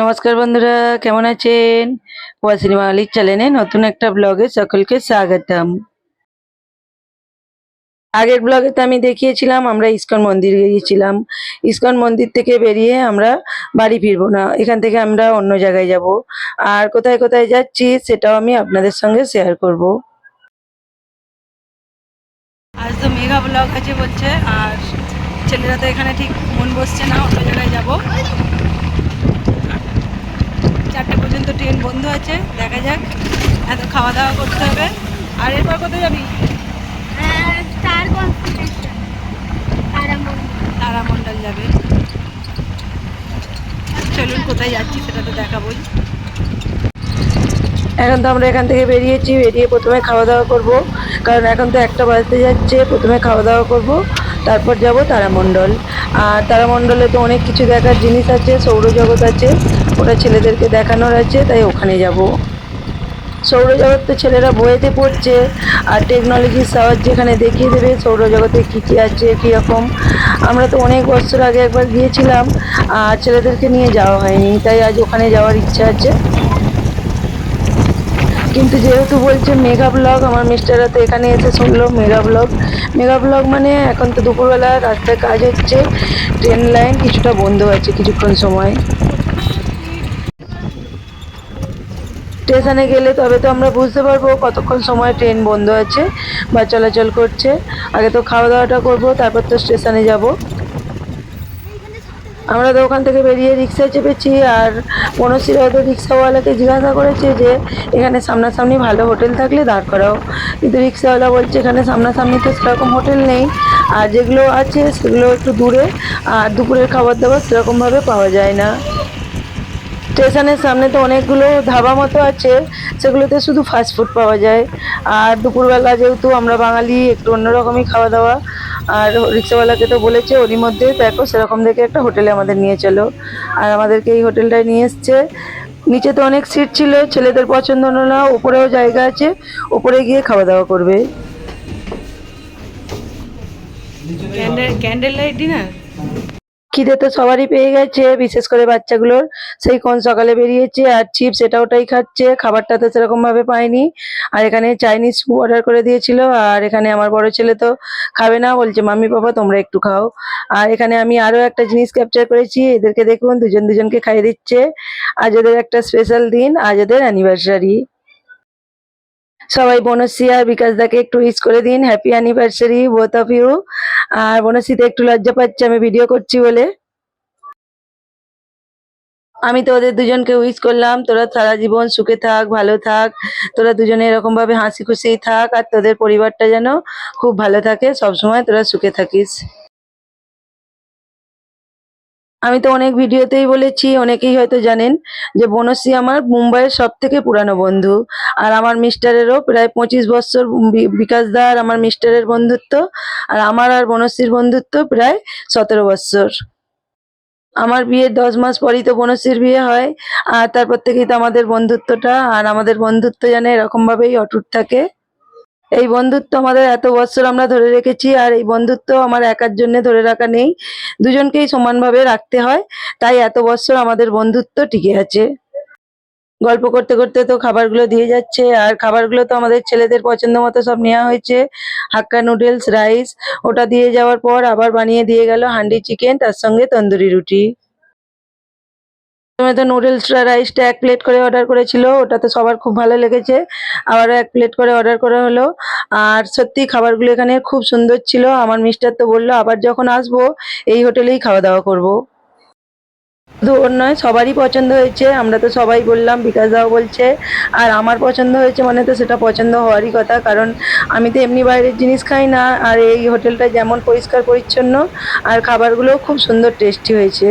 নমস্কার বন্ধুরা, কেমন আছেন? ওয়া সিনেমা আলির চ্যানেলে নতুন একটা ব্লগে সকলকে স্বাগতম। আগের ব্লগে তো আমি দেখিয়েছিলাম, আমরা ইসকন মন্দিরে গিয়েছিলাম। ইস্কন মন্দির থেকে বেরিয়ে আমরা বাড়ি ফিরবো না, এখান থেকে আমরা অন্য জায়গায় যাব। আর কোথায় কোথায় যাচ্ছি সেটাও আমি আপনাদের সঙ্গে শেয়ার করব। আজ তো মেঘা ব্লগ আছে বলছে, আর ছেলেরা তো এখানে ঠিক মন বসছে না, অন্য জায়গায় যাব। পর্যন্ত ট্রেন বন্ধ আছে দেখা যাক। এত খাওয়া দাওয়া করতে হবে। আর এরপর কোথায় যাবি? স্টার তারামণ্ডল যাবে। চলুন কোথায় যাচ্ছি সেটা তো দেখাবোই। এখন তো আমরা এখান থেকে বেরিয়েছি বেরিয়ে প্রথমে খাওয়া দাওয়া করব। কারণ এখন তো একটা বাজতে যাচ্ছে প্রথমে খাওয়া দাওয়া করব তারপর যাব তারামণ্ডল। আর তারামণ্ডলে তো অনেক কিছু দেখার জিনিস আছে সৌরজগৎ আছে। ওটা ছেলেদেরকে দেখানোর আছে, তাই ওখানে যাব। সৌরজগৎ তো ছেলেরা বইতে পড়ছে, আর টেকনোলজির সাহায্যে এখানে দেখিয়ে দেবে সৌরজগতে কী কী আছে কীরকম আমরা তো অনেক বছর আগে একবার গিয়েছিলাম, আর ছেলেদেরকে নিয়ে যাওয়া হয়নি, তাই আজ ওখানে যাওয়ার ইচ্ছা আছে। কিন্তু যেহেতু বলছে মেগা ব্লগ, আমার মিস্টাররা তো এখানে এসে শুনলো মেগা ব্লগ। মেগা ব্লগ মানে এখন তো দুপুরবেলা রাস্তায় কাজ হচ্ছে, ট্রেন লাইন কিছুটা বন্ধ আছে কিছুক্ষণ সময়। স্টেশনে গেলে তবে তো আমরা বুঝতে পারব কতক্ষণ সময় ট্রেন বন্ধ আছে বা চলাচল করছে। আগে তো খাওয়া দাওয়াটা করব, তারপর তো স্টেশনে যাব। আমরা তো ওখান থেকে বেরিয়ে রিক্সায় চেপেছি আর বনশ্রীরা হয়তো রিক্সাওয়ালাকে জিজ্ঞাসা করেছে যে, এখানে সামনাসামনি ভালো হোটেল থাকলে দাঁড় করাও। কিন্তু রিক্সাওয়ালা বলছে, এখানে সামনাসামনি তো সেরকম হোটেল নেই। আর যেগুলো আছে সেগুলো একটু দূরে, আর দুপুরের খাবার দাবার সেরকমভাবে পাওয়া যায় না। স্টেশনের সামনে তো অনেকগুলো ধাবা মতো আছে, সেগুলোতে শুধু ফাস্ট ফুড পাওয়া যায়। আর দুপুরবেলা যেহেতু আমরা বাঙালি, একটু অন্যরকমই খাওয়া দাওয়া আর রিক্সাওয়ালাকে তো বলেছে, ওরই মধ্যে দেখো, সেরকম দেখে একটা হোটেলে আমাদের নিয়ে চলো। আর আমাদেরকে এই হোটেলটায় নিয়ে এসছে। নিচে তো অনেক সিট ছিল, ছেলেদের পছন্দ না, উপরেও জায়গা আছে, উপরে গিয়ে খাওয়া দাওয়া করবে। ক্যান্ডেল ক্যান্ডেল লাইট ডিনার খিদে তো সবারই পেয়ে গেছে, বিশেষ করে বাচ্চাগুলোর। সেই কোন সকালে বেরিয়েছে আর চিপস এটা ওটাই খাচ্ছে, খাবারটা তো সেরকম ভাবে পায়নি। আর এখানে চাইনিজ অর্ডার করে দিয়েছিল, আর এখানে আমার বড় ছেলে তো খাবে না, বলছে, মাম্মি, পাপা, তোমরা একটু খাও। আর এখানে আমি আরও একটা জিনিস ক্যাপচার করেছি, এদেরকে দেখুন, দুজন দুজনকে খাইয়ে দিচ্ছে। আজ ওদের একটা স্পেশাল দিন, আজ ওদের অ্যানিভার্সারি সবাই, বনশ্রী আর বিকাশ দাকে একটু উইশ করে দিন happy anniversary both of you আর বনশ্রীতে একটু লজ্জা পাচ্ছে, আমি ভিডিও করছি বলে। আমি তো ওদের দুজনকে উইশ করলাম, তোরা সারা জীবন সুখে থাক, ভালো থাক, তোরা দুজনে এরকম ভাবে হাসি খুশি থাক, আর তোদের পরিবারটা যেন খুব ভালো থাকে, সবসময় তোরা সুখে থাকিস। আমি তো অনেক ভিডিওতেই বলেছি, অনেকেই হয়তো জানেন যে বনশ্রী আমার মুম্বাইয়ের সব থেকে পুরানো বন্ধু। আর আমার মিস্টারেরও প্রায় পঁচিশ বছর বিকাশ দা আর আমার মিস্টারের বন্ধুত্ব, আর আমার আর বনশ্রীর বন্ধুত্ব প্রায় সতেরো বছর। আমার বিয়ের দশ মাস পরই তো বনশ্রীর বিয়ে হয়, আর তারপর থেকেই তো আমাদের বন্ধুত্বটা, আর আমাদের বন্ধুত্ব যেন এরকমভাবেই অটুট থাকে। এই বন্ধুত্ব আমাদের এত বছর আমরা ধরে রেখেছি আর এই বন্ধুত্ব আমার একার জন্য ধরে রাখা নেই। দুজনকেই সমানভাবে রাখতে হয়, তাই এত বছর আমাদের বন্ধুত্ব টিকে আছে। গল্প করতে করতে তো খাবারগুলো দিয়ে যাচ্ছে, আর খাবারগুলো তো আমাদের ছেলেদের পছন্দ মতো সব নেওয়া হয়েছে। হাক্কা নুডলস, রাইস, ওটা দিয়ে যাওয়ার পর আবার বানিয়ে দিয়ে গেল হান্ডি চিকেন, তার সঙ্গে তন্দুরি রুটি। প্রথমে তো নুডলসটা রাইসটা এক প্লেট করে অর্ডার করেছিল ওটা তো সবার খুব ভালো লেগেছে। আবারও এক প্লেট করে অর্ডার করা হলো। আর সত্যি খাবারগুলো এখানে খুব সুন্দর ছিল। আমার মিস্টার তো বলল, আবার যখন আসব, এই হোটেলেই খাওয়া দাওয়া করব। শুধু ওর নয়, সবারই পছন্দ হয়েছে। আমরা তো সবাই বললাম, বিকাশ দাও বলছে। আর আমার পছন্দ হয়েছে মানে তো সেটা পছন্দ হওয়ারই কথা। কারণ আমি তো এমনি বাইরের জিনিস খাই না। আর এই হোটেলটা যেমন পরিষ্কার পরিচ্ছন্ন, আর খাবারগুলোও খুব সুন্দর, টেস্টি হয়েছে।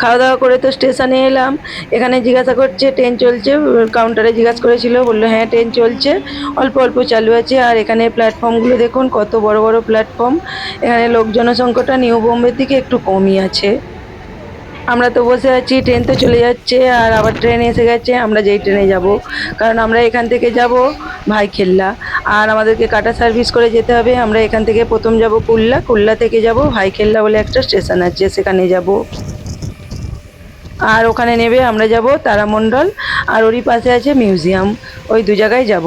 খাওয়া দাওয়া করে তো স্টেশনে এলাম। এখানে জিজ্ঞাসা করছে, ট্রেন চলছে? কাউন্টারে জিজ্ঞাসা করেছিল, বলল হ্যাঁ ট্রেন চলছে। অল্প অল্প চালু আছে। আর এখানে প্ল্যাটফর্মগুলো দেখুন, কত বড় বড় প্ল্যাটফর্ম এখানে লোক জনসংখ্যাটা নিউ বোম্বের দিকে একটু কমই আছে। আমরা তো বসে আছি, ট্রেন তো চলে যাচ্ছে, আর আবার ট্রেন এসে গেছে, আমরা যেই ট্রেনে যাব। কারণ আমরা এখান থেকে যাব ভাইখেল্লা। আর আমাদেরকে কাটা সার্ভিস করে যেতে হবে। আমরা এখান থেকে প্রথম যাব কুল্লা। কুল্লা থেকে যাব ভাইখেল্লা বলে একটা স্টেশন আছে, সেখানে যাব। আর ওখানে নেবে, আমরা যাব তারামণ্ডল, আর ওরই পাশে আছে মিউজিয়াম। ওই দু জায়গায় যাব।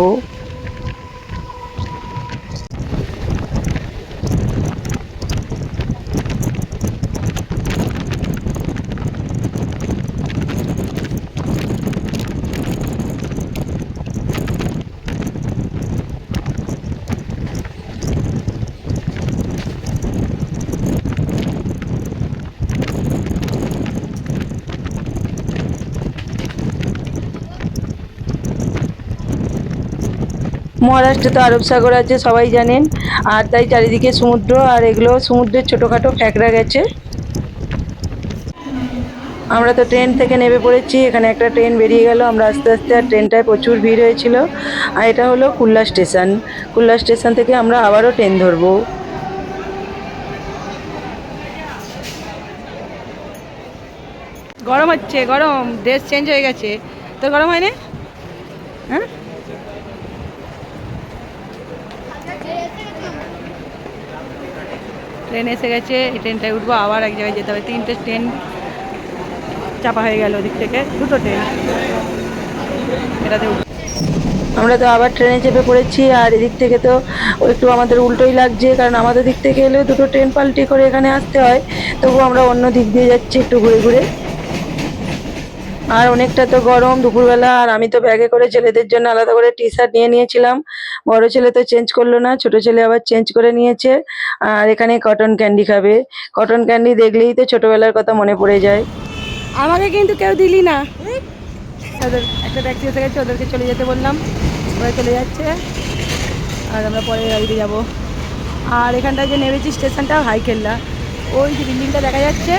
মহারাষ্ট্রে তো আরব সাগর আছে, সবাই জানেন। আর তাই চারিদিকে সমুদ্র, আর এগুলো সমুদ্রের ছোটোখাটো ফ্যাকরা গেছে। আমরা তো ট্রেন থেকে নেমে পড়েছি, এখানে একটা ট্রেন বেরিয়ে গেল। আমরা আস্তে আস্তে, আর ট্রেনটায় প্রচুর ভিড় হয়েছিল। আর এটা হলো কুল্লা স্টেশন। কুল্লা স্টেশন থেকে আমরা আবারও ট্রেন ধরবো। গরম হচ্ছে, গরম। ড্রেস চেঞ্জ হয়ে গেছে। তো গরম হয়নি? হ্যাঁ? ট্রেন এসে গেছে, এই ট্রেনটায় উঠবো, আবার এক জায়গায় যেতে হবে। তিনটে ট্রেন চাপা হয়ে গেল ওদিক থেকে, দুটো ট্রেন। এটাতে আমরা তো আবার ট্রেনে চেপে পড়েছি, আর এদিক থেকে তো একটু আমাদের উল্টোই লাগছে, কারণ আমাদের দিক থেকে এলেও দুটো ট্রেন পাল্টি করে এখানে আসতে হয়। তবু আমরা অন্য দিক দিয়ে যাচ্ছি, একটু ঘুরে ঘুরে। আর অনেকটা তো গরম দুপুরবেলা আর আমি তো ব্যাগে করে ছেলেদের জন্য আলাদা করে টি শার্ট নিয়ে নিয়েছিলাম। বড় ছেলে তো চেঞ্জ করল না ছোট ছেলে আবার চেঞ্জ করে নিয়েছে। আর এখানে কটন ক্যান্ডি খাবে। কটন ক্যান্ডি দেখলেই তো ছোটবেলার কথা মনে পড়ে যায়। আমাকে কিন্তু কেউ দিলি না। ওদের একটা ট্যাক্সি এসে গেছে ওদেরকে চলে যেতে বললাম। ওরা চলে যাচ্ছে। আর আমরা পরে গাড়িতে যাব। আর এখানটায় যে নেমেছি স্টেশনটা হাইকেল্লা ওই যে বিল্ডিংটা দেখা যাচ্ছে।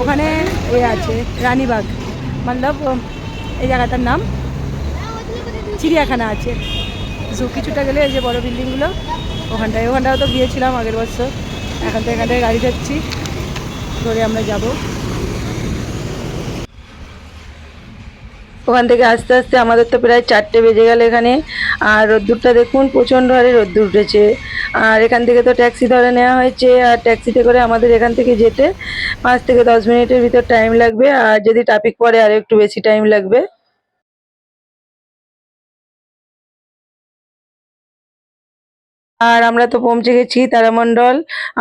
ওখানে এ আছে রানীবাগ। মতলব এই জায়গাটার নাম চিড়িয়াখানা আছে। জু কিছুটা গেলে এই যে বড় বিল্ডিংগুলো, ওখানটায় ওখানটাও তো গিয়েছিলাম আগের বছর। এখন তো এখান থেকে গাড়ি যাচ্ছি, ধরে আমরা যাব। ওখান থেকে আস্তে আস্তে আমাদের তো প্রায় চারটে বেজে গেল এখানে। আর রোদ্দুরটা দেখুন, প্রচণ্ড হারে রোদ্দুর উঠেছে। আর এখান থেকে তো ট্যাক্সি ধরে নেওয়া হয়েছে, আর ট্যাক্সিতে করে আমাদের এখান থেকে যেতে পাঁচ থেকে দশ মিনিটের ভিতর টাইম লাগবে। আর যদি ট্রাফিক পড়ে আরও একটু বেশি টাইম লাগবে। আর আমরা তো পৌঁছে গেছি তারামণ্ডল।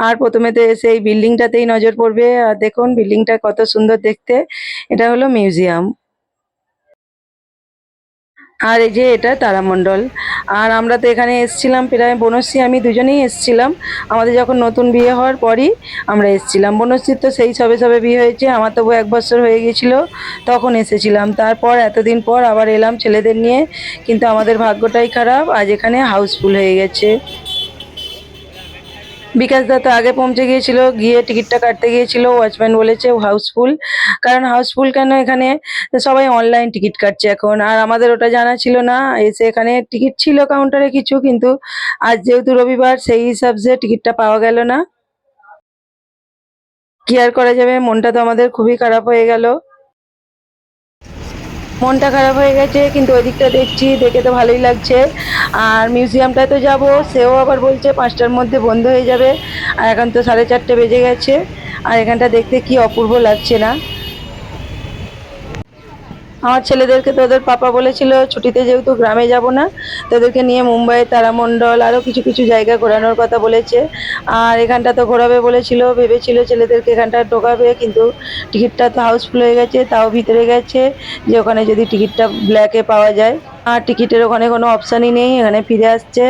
আর প্রথমে তো এসে এই বিল্ডিংটাতেই নজর পড়বে। আর দেখুন বিল্ডিংটা কত সুন্দর দেখতে। এটা হলো মিউজিয়াম আর এই যে এটা তারামণ্ডল। আর আমরা তো এখানে এসছিলাম প্রায় বনশ্রী, আমি দুজনেই এসছিলাম। আমাদের যখন নতুন বিয়ে হওয়ার পরই আমরা এসছিলাম। বনশ্রীর তো সেই সবে সবে বিয়ে হয়েছে, আমার তবু এক বছর হয়ে গেছিল তখন এসেছিলাম। তারপর এতদিন পর আবার এলাম ছেলেদের নিয়ে, কিন্তু আমাদের ভাগ্যটাই খারাপ। আজ এখানে হাউসফুল হয়ে গেছে। বিকাশ দা তো আগে পৌঁছে গিয়েছিল, গিয়ে টিকিটটা কাটতে গিয়েছিল ওয়াচম্যান বলেছে হাউসফুল কারণ হাউসফুল কেন এখানে? সবাই অনলাইন টিকিট কাটছে এখন। আর আমাদের ওটা জানা ছিল না, এসে এখানে টিকিট ছিল কাউন্টারে কিছু, কিন্তু আজ যেহেতু রবিবার, সেই হিসাবে টিকিটটা পাওয়া গেল না। কি আর করা যাবে? মনটা তো আমাদের খুবই খারাপ হয়ে গেল। মনটা খারাপ হয়ে গেছে, কিন্তু ওই দিকটা দেখছি, দেখে তো ভালোই লাগছে। আর মিউজিয়ামটায় তো যাব, সেও আবার বলছে পাঁচটার মধ্যে বন্ধ হয়ে যাবে। আর এখন তো সাড়ে চারটে বেজে গেছে, আর এখানটা দেখতে কি অপূর্ব লাগছে না। আমার ছেলেদেরকে তো ওদের পাপা বলেছিল, ছুটিতে যেহেতু গ্রামে যাব না তোদেরকে নিয়ে মুম্বাই, তারামণ্ডল আরও কিছু কিছু জায়গা ঘোরানোর কথা বলেছে। আর এখানটা তো ঘোরাবে বলেছিল, ভেবেছিল ছেলেদেরকে এখানটা ঢোকাবে, কিন্তু টিকিটটা তো হাউসফুল হয়ে গেছে, তাও ভিতরে গেছে যে ওখানে যদি টিকিটটা ব্ল্যাকে পাওয়া যায়। আর টিকিটের ওখানে কোনো অপশানই নেই, এখানে ফিরে আসছে।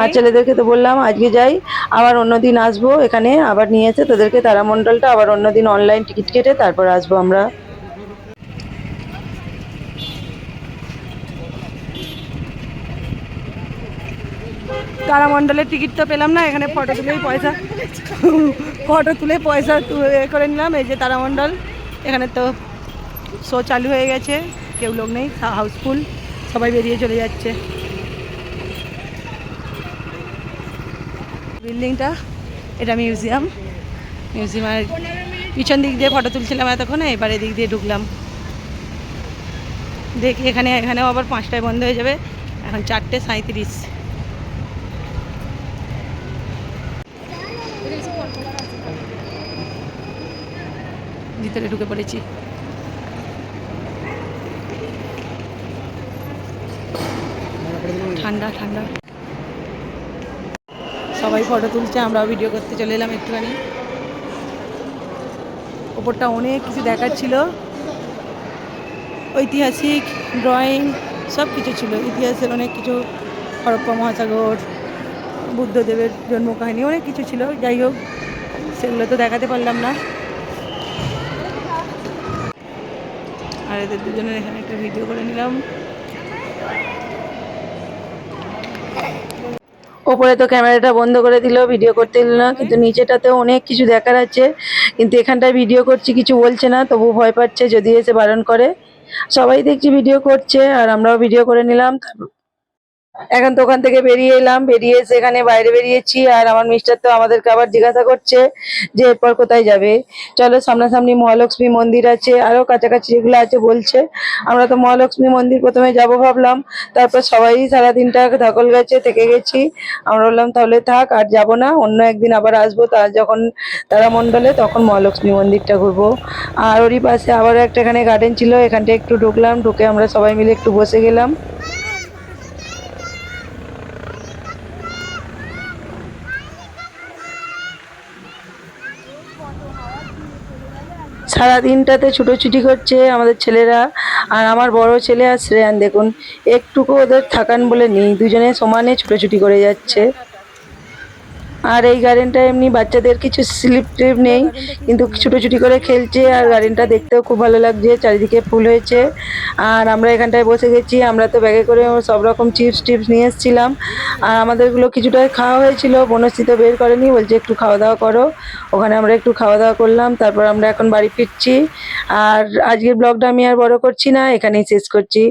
আর ছেলেদেরকে তো বললাম, আজকে যাই, আবার অন্যদিন আসব এখানে, আবার নিয়ে এসে তোদেরকে তারামণ্ডলটা, আবার অন্যদিন অনলাইন টিকিট কেটে তারপর আসব আমরা। তারামণ্ডলের টিকিট তো পেলাম না, এখানে ফটো তুলেই পয়সা। ফটো তুলে পয়সা তু- এ করে নিলাম, এই যে তারামণ্ডল। এখানে তো শো চালু হয়ে গেছে, কেউ লোক নেই হাউসফুল সবাই বেরিয়ে চলে যাচ্ছে। বিল্ডিংটা এটা মিউজিয়াম মিউজিয়ামের পিছন দিক দিয়ে ফটো তুলছিলাম এতক্ষণ, এবার এদিক দিয়ে ঢুকলাম। দেখি এখানে এখানেও আবার পাঁচটায় বন্ধ হয়ে যাবে, এখন চারটে সাঁইত্রিশ। ভিতরে ঢুকে পড়েছি। ঠান্ডা ঠান্ডা। সবাই ফটো তুলছে আমরা ভিডিও করতে চলে এলাম একটুখানি। ওপরটা অনেক কিছু দেখার ছিল ঐতিহাসিক ড্রয়িং সব কিছু ছিল। ইতিহাসের অনেক কিছু, হরপ্পা মহাসাগর, বুদ্ধদেবের জন্মকাহিনী, অনেক কিছু ছিল। যাই হোক, সেগুলো তো দেখাতে পারলাম না। আর এদের দুজনের এখানে একটা ভিডিও করে নিলাম। ওপরে তো ক্যামেরাটা বন্ধ করে দিল ভিডিও করতে দিল না, কিন্তু নিচেটাতেও অনেক কিছু দেখার আছে। কিন্তু এখানটায় ভিডিও করছি, কিছু বলছে না, তবু ভয় পাচ্ছে, যদি এসে বারণ করে। সবাই দেখছি ভিডিও করছে, আর আমরাও ভিডিও করে নিলাম এখন তো ওখান থেকে বেরিয়ে এলাম, বেরিয়ে এসে এখানে বাইরে বেরিয়েছি আর আমার মিস্টার তো আমাদেরকে আবার জিজ্ঞাসা করছে যে এরপর কোথায় যাবে। চলো সামনাসামনি মহালক্ষ্মী মন্দির আছে আরও কাছাকাছি যেগুলো আছে বলছে। আমরা তো মহালক্ষ্মী মন্দির প্রথমে যাব ভাবলাম, তারপর সবাই সারাদিনটা ধকল গেছে থেকে গেছি। আমরা বললাম তাহলে থাক, আর যাব না, অন্য একদিন আবার আসব। তার যখন তারা মণ্ডলে তখন মহালক্ষ্মী মন্দিরটা ঘুরবো। আর ওরই পাশে আবারও একটা এখানে গার্ডেন ছিল এখানটা একটু ঢুকলাম, ঢুকে আমরা সবাই মিলে একটু বসে গেলাম। সারা দিনটাতে ছুটোছুটি করছে আমাদের ছেলেরা আর আমার বড় ছেলে আর শ্রেয়ান। দেখুন, একটুকু ওদের থাকান বলে নেই, দুজনে সমানে ছুটোছুটি করে যাচ্ছে। আর এই গার্ডেনটা এমনি বাচ্চাদের কিছু স্লিপ টিপ নেই, কিন্তু ছুটোছুটি করে খেলছে আর গার্ডেনটা দেখতেও খুব ভালো লাগছে, চারিদিকে ফুল হয়েছে। আর আমরা এখানটায় বসে গেছি, আমরা তো ব্যাগে করে সব রকম চিপস টিপস নিয়ে এসেছিলাম। আর আমাদেরগুলো কিছুটা খাওয়া হয়েছিল, বনশ্রী তো বের করেনি, বলছে একটু খাওয়া দাওয়া করো। ওখানে আমরা একটু খাওয়া দাওয়া করলাম, তারপর আমরা এখন বাড়ি ফিরছি। আর আজকের ব্লগটা আমি আর বড় করছি না, এখানেই শেষ করছি।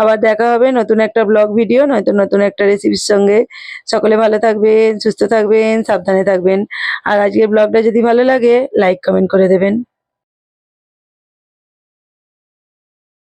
আবার দেখা হবে নতুন একটা ব্লগ ভিডিও, নয়তো নতুন একটা রেসিপির সঙ্গে। সকলে ভালো থাকবেন, সুস্থ থাকবেন। সাবধানে থাকবেন। আর আজকের ব্লগটা যদি ভালো লাগে লাইক কমেন্ট করে দেবেন।